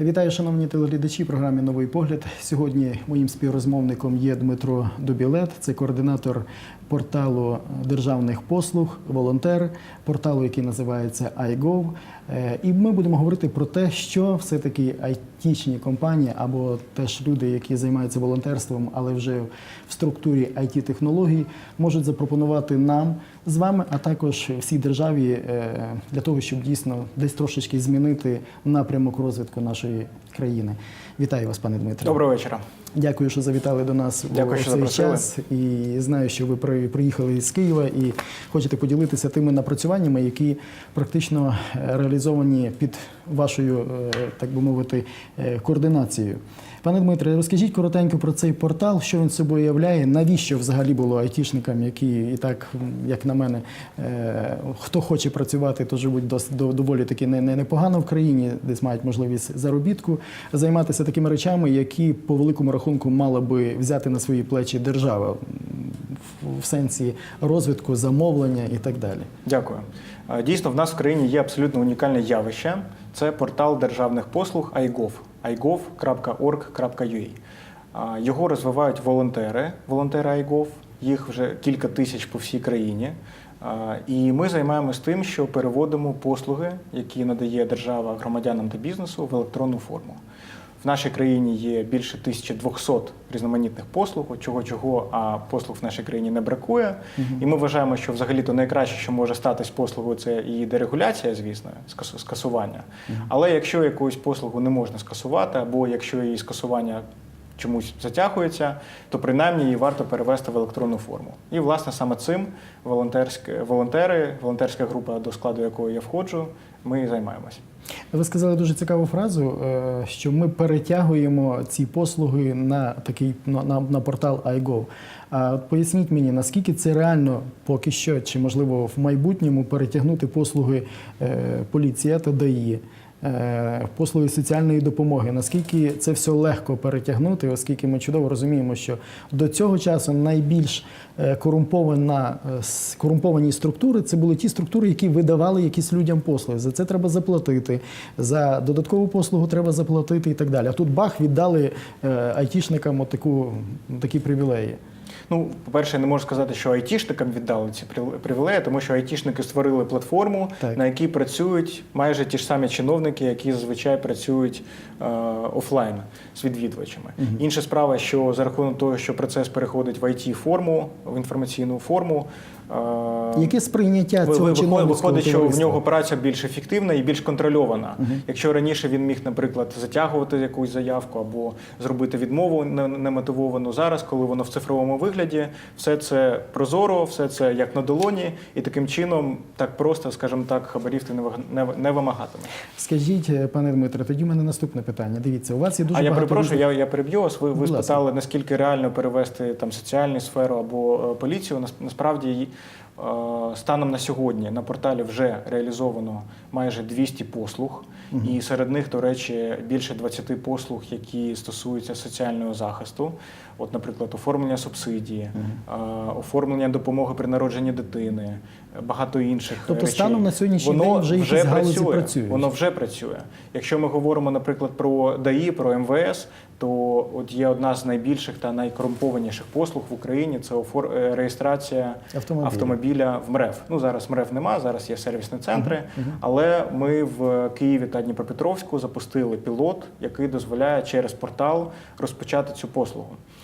Вітаю, шановні телеглядачі програми Новий погляд. Сьогодні моїм співрозмовником є Дмитро Добілет, це координатор порталу державних послуг, волонтер, порталу, який називається iGov. Е, І ми будемо говорити про те, що все-таки айтішні компанії або теж люди, які займаються волонтерством, але вже в структурі it технологій можуть запропонувати нам з вами, а також всій державі е, для того, щоб дійсно десь трошечки змінити напрямок розвитку нашої країни. Вітаю вас, пане Дмитре. Доброго вечора. Дякую, що завітали до нас Дякую, у що цей запросили. час. І знаю, що ви приїхали з Києва і хочете поділитися тими напрацюваннями, які практично е, реалізовані під вашою, е, так би мовити, е, координацією. Пане Дмитре, розкажіть коротенько про цей портал, що він собою являє, навіщо взагалі було айтішникам, які і так, як на мене, е, хто хоче працювати, то живуть доволі таки не- не- непогано в країні, десь мають можливість заробітку, займатися такими речами, які по великому рахунку мала би взяти на свої плечі держава в- сенсі розвитку, замовлення і так далі. Дякую. Дійсно, в нас в країні є абсолютно унікальне явище. Це портал державних послуг iGov. igov.org.ua. Його розвивають волонтери, волонтери iGov. Їх вже кілька тисяч по всій країні. І ми займаємось тим, що переводимо послуги, які надає держава громадянам та бізнесу, в електронну форму. В нашій країні є більше 1200 різноманітних послуг, чого чого, а послуг в нашій країні не бракує. І ми вважаємо, що взагалі-то найкраще, що може статись послугою, це і дерегуляція, звісно, скасування. Угу. Але якщо якусь послугу не можна скасувати, або якщо її скасування чомусь затягується, то принаймні її варто перевести в електронну форму. І, власне, саме цим волонтери, волонтерська група, до складу якої я входжу, ми і займаємося. Ви сказали дуже цікаву фразу, е, що ми перетягуємо ці послуги на такий на, на, портал iGov. А от поясніть мені, наскільки це реально поки що, чи можливо в майбутньому перетягнути послуги е, поліція та ДАІ, послуги соціальної допомоги. Наскільки це все легко перетягнути, оскільки ми чудово розуміємо, що до цього часу найбільш е, корумпована е, корумповані структури це були ті структури, які видавали якісь людям послуги. За це треба заплатити, за додаткову послугу треба заплатити і так далі. А тут бах віддали е, айтішникам отаку такі привілеї. Ну, по-перше, я не можу сказати, що айтішникам віддали ці прив- привілеї, тому що айтішники створили платформу, Так. на якій працюють майже ті ж самі чиновники, які зазвичай працюють е, офлайн з відвідувачами. Інша справа, що за рахунок того, що процес переходить в it форму в інформаційну форму. е, Яке сприйняття цього чиновницького виходить, що в нього праця більш ефективна і більш контрольована. Якщо раніше він міг, наприклад, затягувати якусь заявку або зробити відмову не- немотивовану, зараз, коли воно в цифровому вигляді, все це прозоро, все це як на долоні, і таким чином так просто, скажімо так, хабарів ти не вимагатиме. Скажіть, е, пане Дмитре, тоді в мене наступне питання. Дивіться, у вас є дуже а я багато перепрошую, різних- я, я переб'ю вас. Ви, ви спитали, наскільки реально перевести там соціальну сферу або е, поліцію. Нас- Насправді е, станом на сьогодні на порталі вже реалізовано майже 200 послуг, і серед них, до речі, більше 20 послуг, які стосуються соціального захисту. От, наприклад, оформлення субсидії, е, оформлення допомоги при народженні дитини, багато інших Тобто речей. станом на сьогоднішній Воно день вже якісь галузі працюють? Воно вже працює. Якщо ми говоримо, наприклад, про ДАІ, про МВС, то от є одна з найбільших та найкорумпованіших послуг в Україні це офор- е, реєстрація Автомобіля. автомобіля в МРЕВ. Ну зараз МРЕВ нема, зараз є сервісні центри. Але ми в Києві та Дніпропетровську запустили пілот, який дозволяє через портал розпочати цю послугу.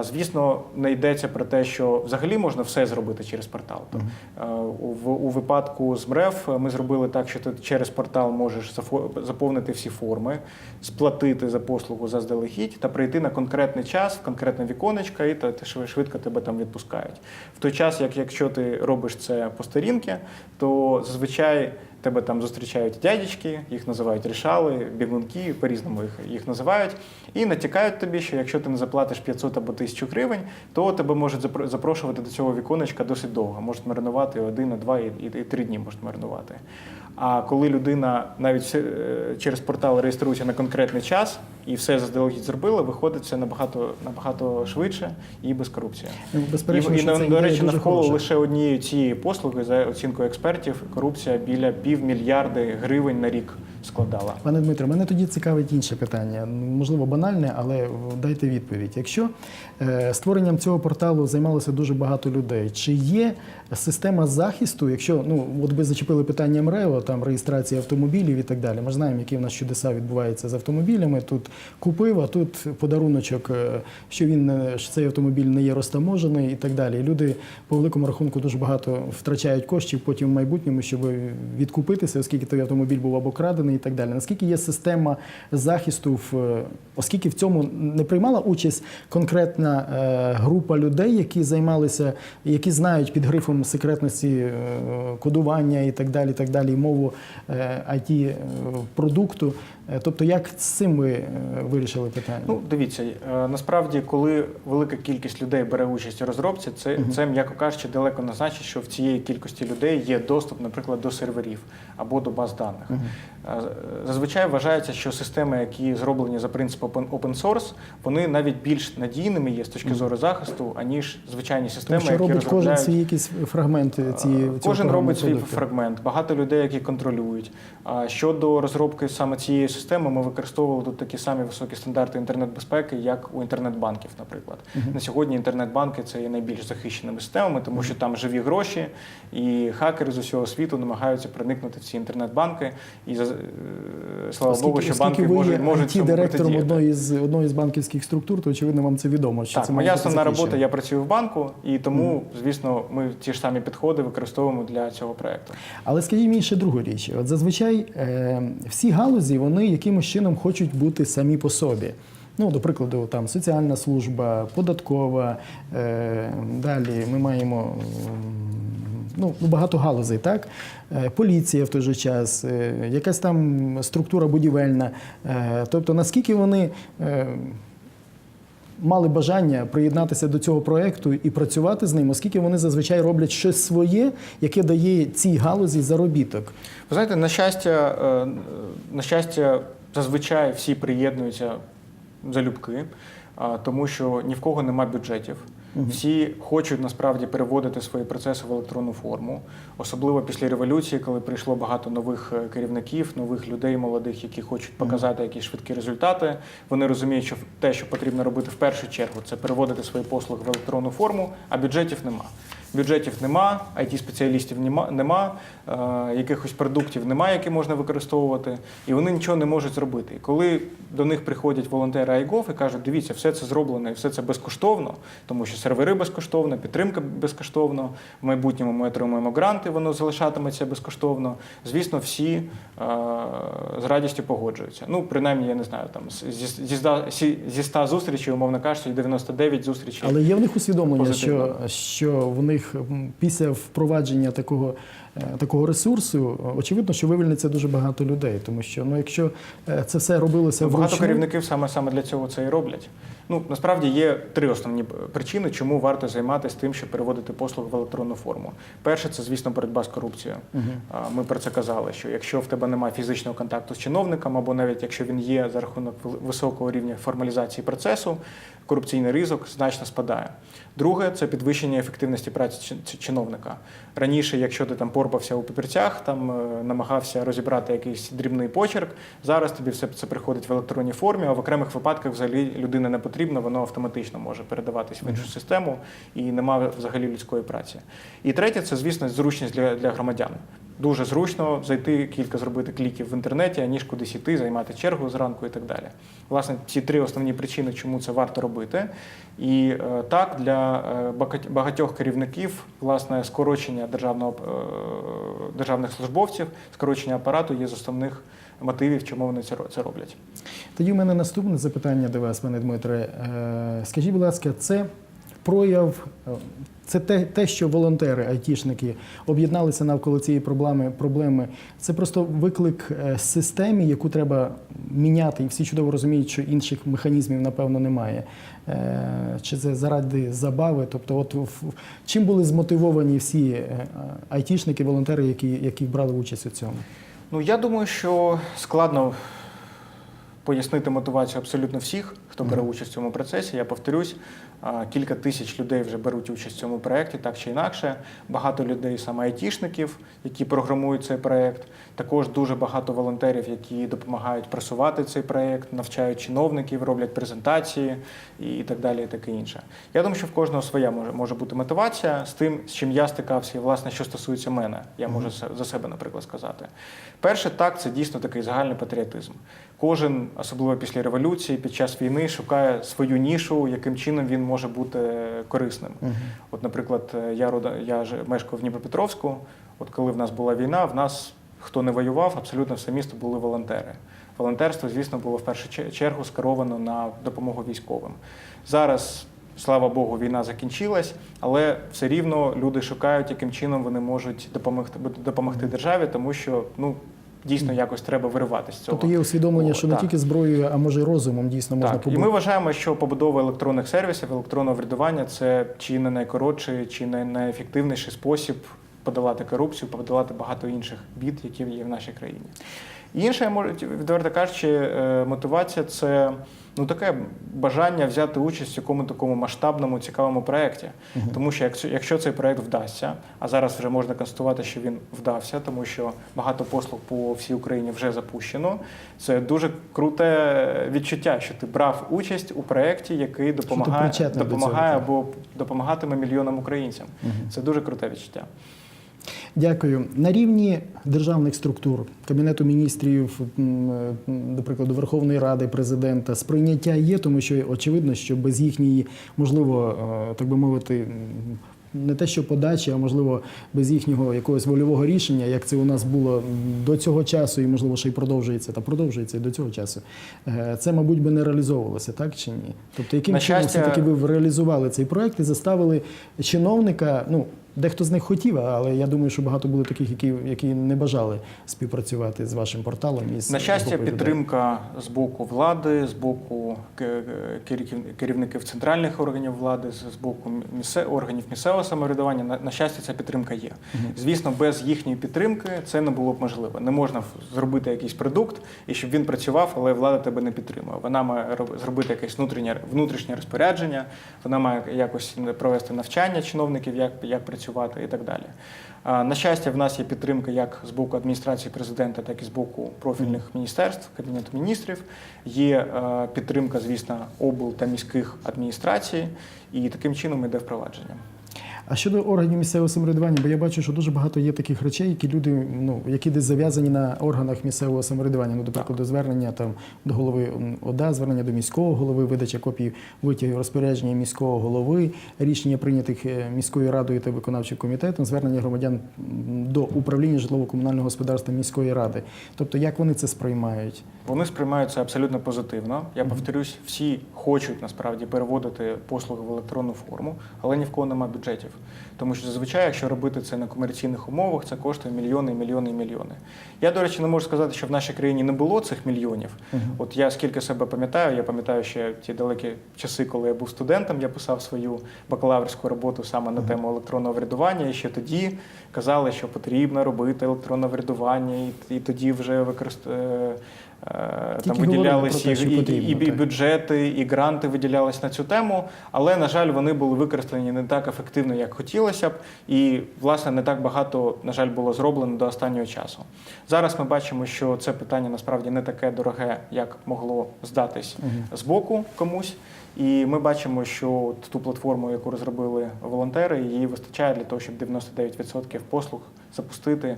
Звісно, не йдеться про те, що взагалі можна все зробити через портал. То, е, у, у випадку з МРЕВ ми зробили так, що ти через портал можеш заповнити всі форми, сплатити за послугу заздалегідь та прийти на конкретний час, в конкретне віконечко, і та- та швидко тебе там відпускають. В той час, як якщо ти робиш це по сторінки, то зазвичай тебе там зустрічають дядечки, їх називають рішали, бігунки, по-різному їх, їх називають, і натякають тобі, що якщо ти не заплатиш 500 або 1000 гривень, то тебе можуть запро- запрошувати до цього віконечка досить довго. Можуть маринувати один, два і, і, і три дні можуть маринувати. А коли людина навіть е, через портал реєструється на конкретний час і все заздалегідь зробила, виходить все набагато, набагато швидше і без корупції. Ну, безперечно, і, і це до речі, навколо хороша. лише однієї цієї послуги, за оцінкою експертів, корупція біля півмільярди гривень на рік складала. Пане Дмитро, мене тоді цікавить інше питання, можливо, банальне, але дайте відповідь. Якщо е, створенням цього порталу займалося дуже багато людей, чи є система захисту, якщо ну от ви зачепили питання МРЕО, там реєстрація автомобілів і так далі. Ми знаємо, які в нас чудеса відбуваються з автомобілями. Тут купив, а тут подаруночок, е, що він не- що цей автомобіль не є розтаможений і так далі. Люди по великому рахунку дуже багато втрачають коштів потім в майбутньому, щоб відкупитися, оскільки той автомобіль був або крадений і так далі. Наскільки є система захисту, в, е, оскільки в цьому не приймала участь конкретна е, група людей, які займалися, які знають під грифом секретності е, кодування і так далі, і так далі, і мову е, it продукту. Е, Тобто, як з цим ви е, вирішили питання? Ну, дивіться, е, насправді, коли велика кількість людей бере участь у розробці, це, це м'яко кажучи, далеко не значить, що в цієї кількості людей є доступ, наприклад, до серверів або до баз даних. Е, Зазвичай вважається, що системи, які зроблені за принципом open- source, вони навіть більш надійними є з точки зору захисту, аніж звичайні системи, Тому що які робить кожен розробляють свій якийсь фрагмент цієї Кожен робить свій фрагмент, багато людей, які контролюють. А щодо розробки саме цієї системи, ми використовували тут такі самі високі стандарти інтернет-безпеки, як у інтернет-банків, наприклад. На сьогодні інтернет-банки це є найбільш захищеними системами, тому що там живі гроші, і хакери з усього світу намагаються проникнути в ці інтернет-банки. І е, слава Богу, що банки ви можуть, можуть цьому директором одної з одної з банківських структур, то очевидно вам це відомо. Що Так, це моя основна робота, я працюю в банку, і тому, звісно, ми ті ж самі підходи використовуємо для цього проекту. Але скажіть мені ще другу річ. От зазвичай е, всі галузі вони якимось чином хочуть бути самі по собі. Ну, до прикладу, там соціальна служба, податкова. Е, далі ми маємо ну, ну, багато галузей, так? Е, поліція в той же час, е, якась там структура будівельна. Е, тобто, наскільки вони. Е, Мали бажання приєднатися до цього проекту і працювати з ним, оскільки вони зазвичай роблять щось своє, яке дає цій галузі заробіток. Ви знаєте, на щастя, е, на щастя, зазвичай всі приєднуються залюбки, тому що ні в кого нема бюджетів. Всі хочуть насправді переводити свої процеси в електронну форму, особливо після революції, коли прийшло багато нових е, керівників, нових людей молодих, які хочуть показати якісь швидкі результати. Вони розуміють, що те, що потрібно робити в першу чергу, це переводити свої послуги в електронну форму, а бюджетів нема. Бюджетів нема, it спеціалістів нема, нема е, якихось продуктів немає, які можна використовувати, і вони нічого не можуть зробити. І коли до них приходять волонтери iGov і кажуть, дивіться, все це зроблено і все це безкоштовно, тому що сервери безкоштовно, підтримка безкоштовно. В майбутньому ми отримуємо гранти, воно залишатиметься безкоштовно. Звісно, всі е, з радістю погоджуються. Ну, принаймні, я не знаю, там зі, зі, ста- зі, зі 100 зустрічей, умовно кажучи, 99 зустрічей. Але є в них усвідомлення, що, Позитивно. що в них м, після впровадження такого, такого ресурсу, е, очевидно, що вивільниться дуже багато людей. Тому що ну, якщо е, це все робилося Ну, Багато вручну, керівників саме саме для цього це і роблять. Ну насправді є три основні причини, чому варто займатися тим, щоб переводити послуги в електронну форму. Перше, це звісно боротьба з корупцією. А, Ми про це казали. Що якщо в тебе немає фізичного контакту з чиновником, або навіть якщо він є за рахунок високого рівня формалізації процесу, корупційний ризик значно спадає. Друге це підвищення ефективності праці чи- чи- чиновника. Раніше, якщо ти там порпався у папірцях, там е, намагався розібрати якийсь дрібний почерк. Зараз тобі все це приходить в електронній формі, а в окремих випадках взагалі людина не потрібна, воно автоматично може передаватись в іншу систему і немає взагалі людської праці. І третє це, звісно, зручність для, для громадян. Дуже зручно зайти кілька зробити кліків в інтернеті, аніж кудись іти, займати чергу зранку і так далі. Власне, ці три основні причини, чому це варто робити. І е, так для е, багатьох керівників власне скорочення державного е, державних службовців, скорочення апарату є з основних мотивів, чому вони це роблять. Тоді в мене наступне запитання до вас, пане Дмитре. Скажіть, будь ласка, це прояв, це те, те, що волонтери, айтішники об'єдналися навколо цієї проблеми, проблеми. Це просто виклик е, системі, яку треба міняти, і всі чудово розуміють, що інших механізмів, напевно, немає. Е, Чи це заради забави? Тобто, от чим були змотивовані всі е, айтішники, волонтери, які, які брали участь у цьому? Ну я думаю, що складно пояснити мотивацію абсолютно всіх, хто бере участь в цьому процесі. Я повторюсь, кілька тисяч людей вже беруть участь в цьому проєкті, так чи інакше. Багато людей, саме айтішників, які програмують цей проєкт. Також дуже багато волонтерів, які допомагають просувати цей проєкт, навчають чиновників, роблять презентації і так далі, і таке інше. Я думаю, що в кожного своя може, може бути мотивація з тим, з чим я стикався, і власне, що стосується мене, я можу за себе, наприклад, сказати. Перше, так, це дійсно такий загальний патріотизм. Кожен, особливо після революції, під час війни, шукає свою нішу, яким чином він може бути корисним. От, наприклад, я рода, я ж мешкав в Дніпропетровську. От коли в нас була війна, в нас хто не воював, абсолютно все місто були волонтери. Волонтерство, звісно, було в першу чергу скеровано на допомогу військовим. Зараз, слава Богу, війна закінчилась, але все рівно люди шукають, яким чином вони можуть допомогти допомогти державі, тому що ну дійсно якось треба вириватися з цього. Тобто є усвідомлення, О, що не тільки зброєю, а може й розумом дійсно можна Так, і ми вважаємо, що побудова електронних сервісів, електронного врядування це чи не найкоротший, чи не найефективніший спосіб подолати корупцію, подолати багато інших бід, які є в нашій країні. Інша, я можу відверто кажучи, е, мотивація це ну таке бажання взяти участь в якому такому масштабному цікавому проєкті. Тому що якщо, якщо цей проєкт вдасться, а зараз вже можна констатувати, що він вдався, тому що багато послуг по всій Україні вже запущено. Це дуже круте відчуття, що ти брав участь у проєкті, який допомагає, причетний до цього, допомагає або допомагатиме мільйонам українцям. Це дуже круте відчуття. Дякую. На рівні державних структур, Кабінету міністрів, до прикладу, Верховної Ради, президента, сприйняття є, тому що очевидно, що без їхньої, можливо, е, так би мовити, не те, що подачі, а можливо, без їхнього якогось вольового рішення, як це у нас було до цього часу, і можливо ще й продовжується, та продовжується і до цього часу. е, Це, мабуть, би не реалізовувалося, так чи ні? Тобто, яким чином все-таки ви реалізували цей проект і заставили чиновника, ну. Дехто з них хотів, але я думаю, що багато було таких, які, які не бажали співпрацювати з вашим порталом. І з На щастя, групою людей. підтримка з боку влади, з боку керів- керівників центральних органів влади, з боку місе, органів місцевого самоврядування. На, на щастя, ця підтримка є. Звісно, без їхньої підтримки це не було б можливо. Не можна зробити якийсь продукт і щоб він працював, але влада тебе не підтримує. Вона має роб- зробити якесь внутрішнє внутрішнє розпорядження, вона має якось провести навчання чиновників, як, як працювати і так далі. На щастя, в нас є підтримка як з боку адміністрації президента, так і з боку профільних міністерств, кабінету міністрів. Є е, підтримка, звісно, обл та міських адміністрацій, і таким чином йде впровадження. А щодо органів місцевого самоврядування, бо я бачу, що дуже багато є таких речей, які люди, ну які десь зав'язані на органах місцевого самоврядування. Ну, до прикладу, звернення там до голови ОДА, звернення до міського голови, видача копій витягів розпорядження міського голови, рішення прийнятих е, міською радою та виконавчим комітетом, звернення громадян до управління житлово-комунального господарства міської ради. Тобто, як вони це сприймають? Вони сприймають це абсолютно позитивно. Я повторюсь, всі хочуть насправді переводити послуги в електронну форму, але ні в кого немає бюджетів. Тому що зазвичай, якщо робити це на комерційних умовах, це коштує мільйони, мільйони і мільйони. Я, до речі, не можу сказати, що в нашій країні не було цих мільйонів. От я скільки себе пам'ятаю, я пам'ятаю ще ті далекі часи, коли я був студентом, я писав свою бакалаврську роботу саме на тему електронного врядування. І ще тоді казали, що потрібно робити електронне врядування, і, і тоді вже використовувати. Там виділялися про те, що і, і, і, і бюджети, і гранти виділялись на цю тему, але на жаль, вони були використані не так ефективно, як хотілося б, і власне не так багато, на жаль, було зроблено до останнього часу. Зараз ми бачимо, що це питання насправді не таке дороге, як могло здатись з боку комусь. І ми бачимо, що от ту платформу, яку розробили волонтери, її вистачає для того, щоб 99% послуг запустити,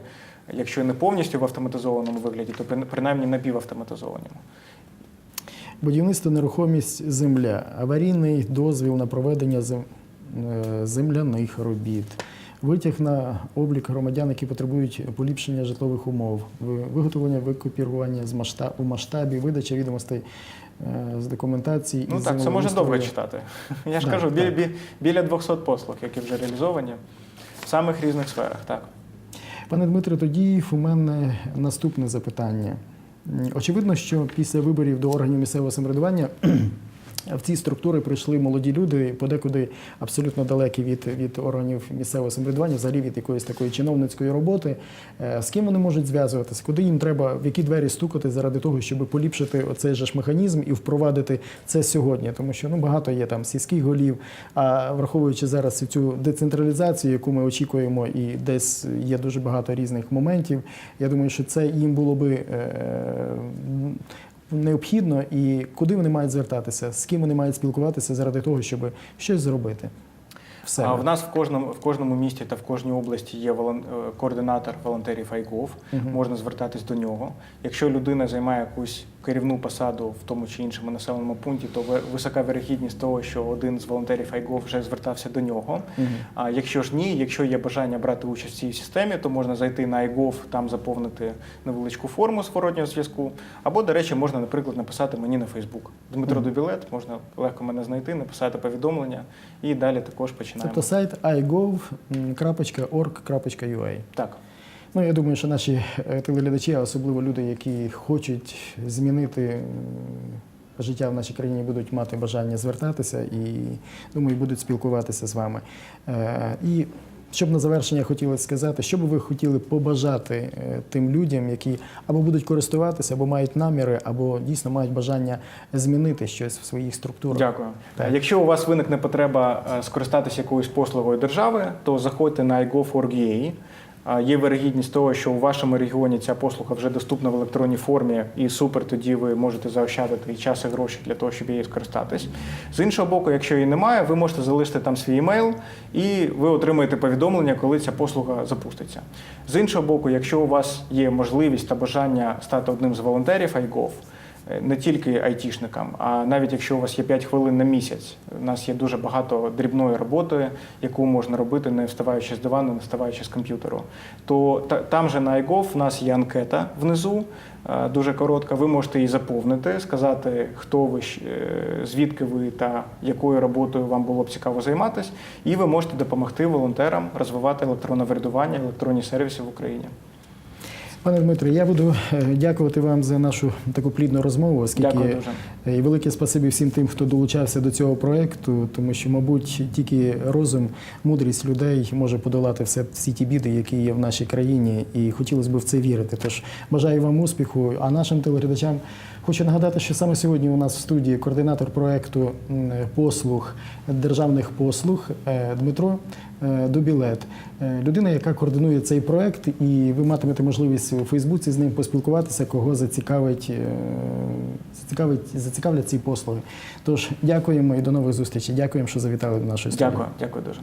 якщо не повністю в автоматизованому вигляді, то при- принаймні напівавтоматизованому. Будівництво, нерухомість, земля, аварійний дозвіл на проведення зем- е, земляних робіт, витяг на облік громадян, які потребують поліпшення житлових умов, виготовлення викопірування з масштаб, у масштабі, видача відомостей з документації. Ну так, це можна довго читати. Я ж Так, кажу, біля, так. Біля, біля 200 послуг, які вже реалізовані в самих різних сферах. Так. Пане Дмитре, тоді у мене наступне запитання. Очевидно, що після виборів до органів місцевого самоврядування в ці структури прийшли молоді люди, подекуди абсолютно далекі від, від органів місцевого самоврядування, взагалі від якоїсь такої чиновницької роботи. Е, З ким вони можуть зв'язуватися? Куди їм треба, в які двері стукати заради того, щоб поліпшити оцей же ж механізм і впровадити це сьогодні? Тому що ну багато є там сільських голів. А враховуючи зараз цю децентралізацію, яку ми очікуємо, і десь є дуже багато різних моментів. Я думаю, що це їм було би. Е, необхідно і куди вони мають звертатися, з ким вони мають спілкуватися заради того, щоб щось зробити. Все. А в нас в кожному в кожному місті та в кожній області є волон, е, координатор волонтерів IGOV, угу. можна звертатись до нього. Якщо людина займає якусь керівну посаду в тому чи іншому населеному пункті, то ви- висока вірогідність того, що один з волонтерів IGOV вже звертався до нього. Мгм. А якщо ж ні, якщо є бажання брати участь в цій системі, то можна зайти на iGov, там заповнити невеличку форму зворотнього зв'язку. Або, до речі, можна, наприклад, написати мені на Facebook. Дмитро Мгм. Дубілет, можна легко мене знайти, написати повідомлення і далі також починаємо. Тобто сайт igov.org.ua. Так. Ну, я думаю, що наші е, телеглядачі, особливо люди, які хочуть змінити життя в нашій країні, будуть мати бажання звертатися і думаю, будуть спілкуватися з вами. Е, і щоб на завершення хотілося сказати, що би ви хотіли побажати е, тим людям, які або будуть користуватися, або мають наміри, або дійсно мають бажання змінити щось в своїх структурах. Дякую. Так. Якщо у вас виникне потреба скористатися якоюсь послугою держави, то заходьте на iGoфорgі. Є вирогідність того, що у вашому регіоні ця послуга вже доступна в електронній формі, і супер, тоді ви можете заощадити і час, і гроші для того, щоб її скористатись. З іншого боку, якщо її немає, ви можете залишити там свій емейл, і ви отримаєте повідомлення, коли ця послуга запуститься. З іншого боку, якщо у вас є можливість та бажання стати одним з волонтерів iGov, не тільки айтішникам, а навіть якщо у вас є 5 хвилин на місяць, у нас є дуже багато дрібної роботи, яку можна робити, не вставаючи з дивану, не вставаючи з комп'ютеру. То та, там же на iGov в нас є анкета внизу, е, дуже коротка. Ви можете її заповнити, сказати, хто ви, е, звідки ви та якою роботою вам було б цікаво займатися, і ви можете допомогти волонтерам розвивати електронне врядування, електронні сервіси в Україні. Пане Дмитре, я буду е, дякувати вам за нашу таку плідну розмову, оскільки Дякую дуже. Е, І велике спасибі всім тим, хто долучався до цього проекту, тому що, мабуть, тільки розум, мудрість людей може подолати все всі ті біди, які є в нашій країні, і хотілося б в це вірити. Тож бажаю вам успіху. А нашим телеглядачам хочу нагадати, що саме сьогодні у нас в студії координатор проекту послуг державних послуг е, Дмитро. Е, Дубілет, Е, людина, яка координує цей проект, і ви матимете можливість у Фейсбуці з ним поспілкуватися, кого зацікавить, е, зацікавить, зацікавлять ці послуги. Тож дякуємо і до нових зустрічей. Дякуємо, що завітали до нашої студії. Дякую, дякую дуже.